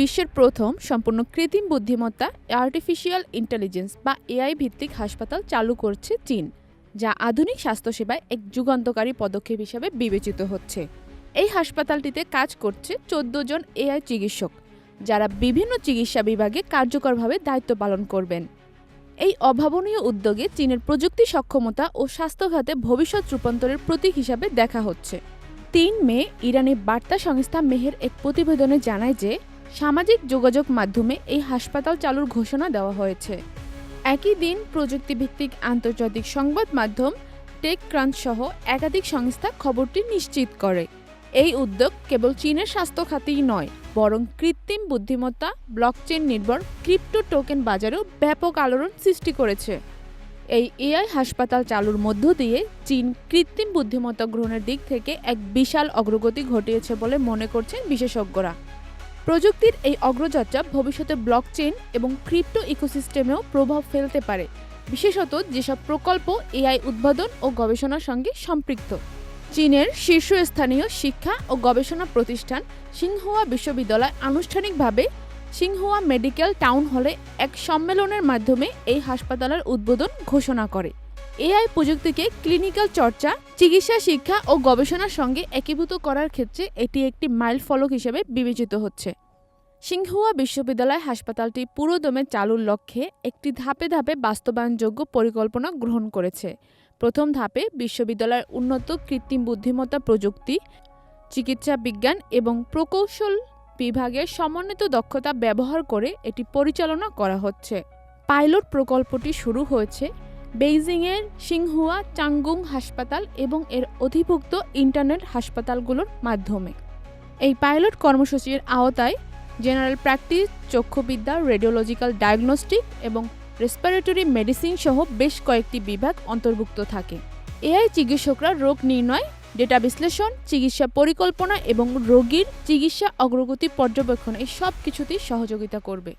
বিশ্বের প্রথম সম্পূর্ণ কৃত্রিম বুদ্ধিমত্তা আর্টিফিশিয়াল ইন্টেলিজেন্স বা এআই ভিত্তিক হাসপাতাল চালু করছে চীন, যা আধুনিক স্বাস্থ্যসেবায় এক যুগান্তকারী পদক্ষেপ হিসাবে বিবেচিত হচ্ছে। এই হাসপাতালটিতে কাজ করছে চোদ্দ জন এআই চিকিৎসক, যারা বিভিন্ন চিকিৎসা বিভাগে কার্যকরভাবে দায়িত্ব পালন করবেন। এই অভাবনীয় উদ্যোগে চীনের প্রযুক্তি সক্ষমতা ও স্বাস্থ্য খাতে ভবিষ্যৎ রূপান্তরের প্রতীক হিসাবে দেখা হচ্ছে। তিন মে, ইরানি বার্তা সংস্থা মেহের এক প্রতিবেদনে জানায় যে সামাজিক যোগাযোগ মাধ্যমে এই হাসপাতাল চালুর ঘোষণা দেওয়া হয়েছে। একই দিন প্রযুক্তিভিত্তিক আন্তর্জাতিক সংবাদ মাধ্যম টেক ক্রাঞ্চ সহ একাধিক সংস্থা খবরটি নিশ্চিত করে। এই উদ্যোগ কেবল চীনের স্বাস্থ্য খাতেই নয়, বরং কৃত্রিম বুদ্ধিমত্তা ব্লকচেন নির্ভর, ক্রিপ্টো টোকেন বাজারেও ব্যাপক আলোড়ন সৃষ্টি করেছে। এই এআই হাসপাতাল চালুর মধ্য দিয়ে চীন কৃত্রিম বুদ্ধিমত্তা গ্রহণের দিক থেকে এক বিশাল অগ্রগতি ঘটিয়েছে বলে মনে করছেন বিশেষজ্ঞরা। প্রযুক্তির এই অগ্রযাত্রা ভবিষ্যতে ব্লকচেন এবং ক্রিপ্টো ইকোসিস্টেমেও প্রভাব ফেলতে পারে, বিশেষত যেসব প্রকল্প এআই উদ্ভাবন ও গবেষণার সঙ্গে সম্পৃক্ত। চীনের শীর্ষস্থানীয় শিক্ষা ও গবেষণা প্রতিষ্ঠান সিংহুয়া বিশ্ববিদ্যালয় আনুষ্ঠানিকভাবে সিংহুয়া মেডিকেল টাউন হলে এক সম্মেলনের মাধ্যমে এই হাসপাতালের উদ্বোধন ঘোষণা করে। এআই প্রযুক্তিকে ক্লিনিক্যাল চর্চা, চিকিৎসা শিক্ষা ও গবেষণার সঙ্গে একীভূত করার ক্ষেত্রে এটি একটি মাইল ফলক হিসেবে বিবেচিত হচ্ছে। সিংহুয়া বিশ্ববিদ্যালয় হাসপাতালটি পুরোদমে চালুর লক্ষ্যে একটি ধাপে ধাপে বাস্তবায়নযোগ্য পরিকল্পনা গ্রহণ করেছে। প্রথম ধাপে বিশ্ববিদ্যালয়ের উন্নত কৃত্রিম বুদ্ধিমত্তা প্রযুক্তি, চিকিৎসা বিজ্ঞান এবং প্রকৌশল বিভাগের সমন্বিত দক্ষতা ব্যবহার করে এটি পরিচালনা করা হচ্ছে। পাইলট প্রকল্পটি শুরু হয়েছে বেইজিংয়ের সিংহুয়া চাঙ্গুং হাসপাতাল এবং এর অধিভুক্ত ইন্টারনেট হাসপাতালগুলোর মাধ্যমে। এই পাইলট কর্মসূচির আওতায় জেনারেল প্র্যাকটিস, চক্ষুবিদ্যা, রেডিওলজিক্যাল ডায়াগনস্টিক এবং রেসপিরেটরি মেডিসিন সহ বেশ কয়েকটি বিভাগ অন্তর্ভুক্ত থাকে। এআই চিকিৎসকরা রোগ নির্ণয়, ডেটা বিশ্লেষণ, চিকিৎসা পরিকল্পনা এবং রোগীর চিকিৎসা অগ্রগতি পর্যবেক্ষণ এই সব কিছুতেই সহযোগিতা করবে।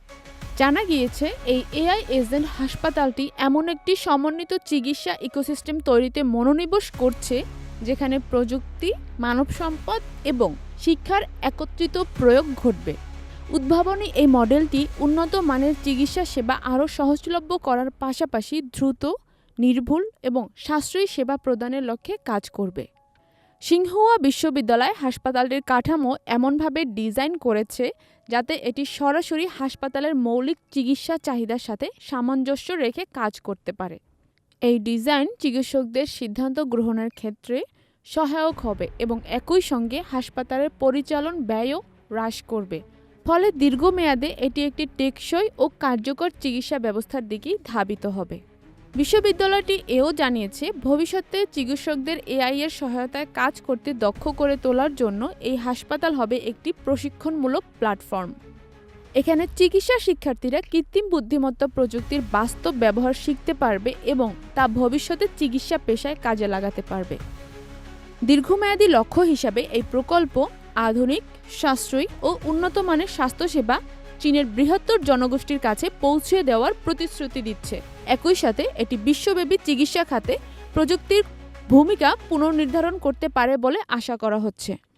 জানা গিয়েছে, এই এআই এজেন্ট হাসপাতালটি এমন একটি সমন্বিত চিকিৎসা ইকোসিস্টেম তৈরিতে মনোনিবেশ করছে, যেখানে প্রযুক্তি, মানব সম্পদ এবং শিক্ষার একত্রিত প্রয়োগ ঘটবে। উদ্ভাবনী এই মডেলটি উন্নত মানের চিকিৎসা সেবা আরও সহজলভ্য করার পাশাপাশি দ্রুত, নির্ভুল এবং সাশ্রয়ী সেবা প্রদানের লক্ষ্যে কাজ করবে। সিংহুয়া বিশ্ববিদ্যালয় হাসপাতালটির কাঠামো এমনভাবে ডিজাইন করেছে যাতে এটি সরাসরি হাসপাতালের মৌলিক চিকিৎসা চাহিদার সাথে সামঞ্জস্য রেখে কাজ করতে পারে। এই ডিজাইন চিকিৎসকদের সিদ্ধান্ত গ্রহণের ক্ষেত্রে সহায়ক হবে এবং একই সঙ্গে হাসপাতালের পরিচালন ব্যয়ও হ্রাস করবে। ফলে দীর্ঘমেয়াদে এটি একটি টেকসই ও কার্যকর চিকিৎসা ব্যবস্থার দিকেই ধাবিত হবে। বিশ্ববিদ্যালয়টি এও জানিয়েছে, ভবিষ্যতে চিকিৎসকদের এআই এর সহায়তায় কাজ করতে দক্ষ করে তোলার জন্য এই হাসপাতাল হবে একটি প্রশিক্ষণমূলক প্ল্যাটফর্ম। এখানে চিকিৎসা শিক্ষার্থীরা কৃত্রিম বুদ্ধিমত্তা প্রযুক্তির বাস্তব ব্যবহার শিখতে পারবে এবং তা ভবিষ্যতে চিকিৎসা পেশায় কাজে লাগাতে পারবে। দীর্ঘমেয়াদী লক্ষ্য হিসাবে এই প্রকল্প আধুনিক, সাশ্রয়ী ও উন্নত মানের স্বাস্থ্যসেবা চীনের বৃহত্তর জনগোষ্ঠীর কাছে পৌঁছে দেওয়ার প্রতিশ্রুতি দিচ্ছে। একই সাথে এটি বিশ্বব্যাপী চিকিৎসা খাতে প্রযুক্তির ভূমিকা পুনর্নির্ধারণ করতে পারে বলে আশা করা হচ্ছে।